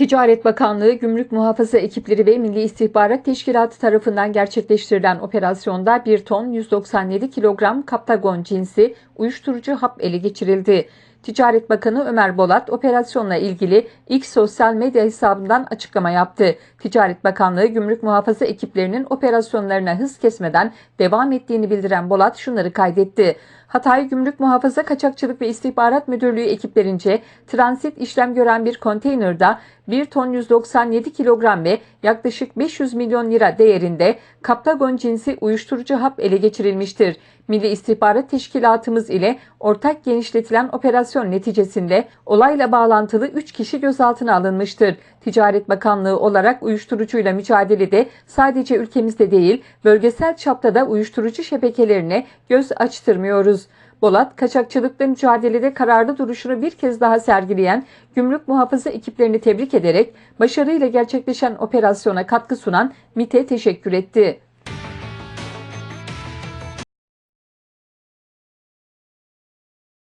Ticaret Bakanlığı, Gümrük Muhafaza ekipleri ve Milli İstihbarat Teşkilatı tarafından gerçekleştirilen operasyonda 1 ton 197 kilogram kaptagon cinsi uyuşturucu hap ele geçirildi. Ticaret Bakanı Ömer Bolat operasyonla ilgili ilk sosyal medya hesabından açıklama yaptı. Ticaret Bakanlığı Gümrük Muhafaza ekiplerinin operasyonlarına hız kesmeden devam ettiğini bildiren Bolat şunları kaydetti. Hatay Gümrük Muhafaza Kaçakçılık ve İstihbarat Müdürlüğü ekiplerince transit işlem gören bir konteynerda 1 ton 197 kilogram ve yaklaşık 500 milyon lira değerinde kaptagon cinsi uyuşturucu hap ele geçirilmiştir. Milli İstihbarat Teşkilatımız ile ortak genişletilen operasyon neticesinde olayla bağlantılı 3 kişi gözaltına alınmıştır. Ticaret Bakanlığı olarak uyuşturucuyla mücadelede sadece ülkemizde değil, bölgesel çapta da uyuşturucu şebekelerine göz açtırmıyoruz. Bolat, kaçakçılıkla mücadelede kararlı duruşunu bir kez daha sergileyen gümrük muhafaza ekiplerini tebrik ederek başarıyla gerçekleşen operasyona katkı sunan MİT'e teşekkür etti.